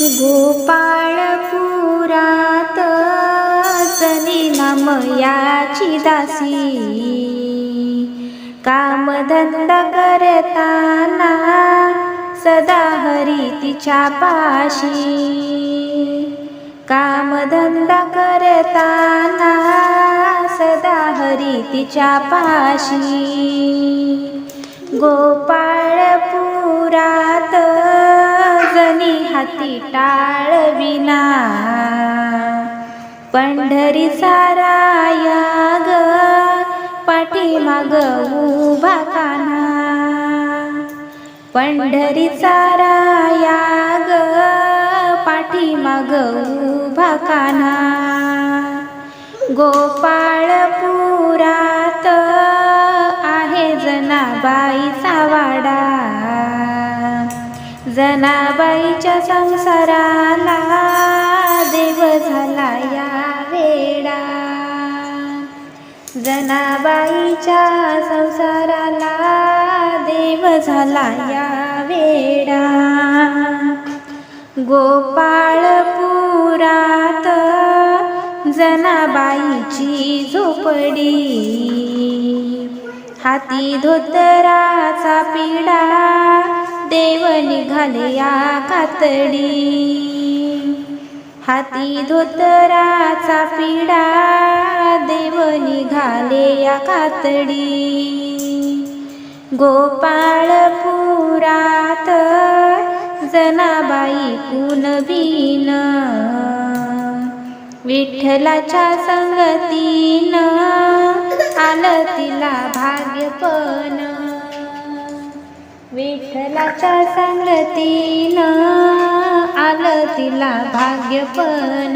गोपाळपुरात नाम नामयाची दासी. कामधंद करताना सदा हरी तिच्या पाशी. कामधंद करताना सदा हरी तिच्या पाशी. गोपाळपुरात जनी हाती टाळविना. पंढरी साराया ग पाठीमाग उभा काना. पंढरी साराया ग पाठीमाग उभा काना. गोपाळपुरात आहे जनाबाईचा वाडा. जनाबाईच्या संसाराला देव झाला या वेडा. जनाबाईच्या संसाराला देव झाला या वेडा. गोपाळपुरात जनाबाईची झोपडी. हाती धोतराचा पिढा. देव निघाले या कातडी. हाती धोतराचा पिढा देव निघाले या कातडी गोपाळपुरात जनाबाई कुणबीन विठ्ठलाच्या संगतीनं आलं तिला भाग्यपण. विठ्ठलाच्या संगतीनं आलं तिला भाग्यपण.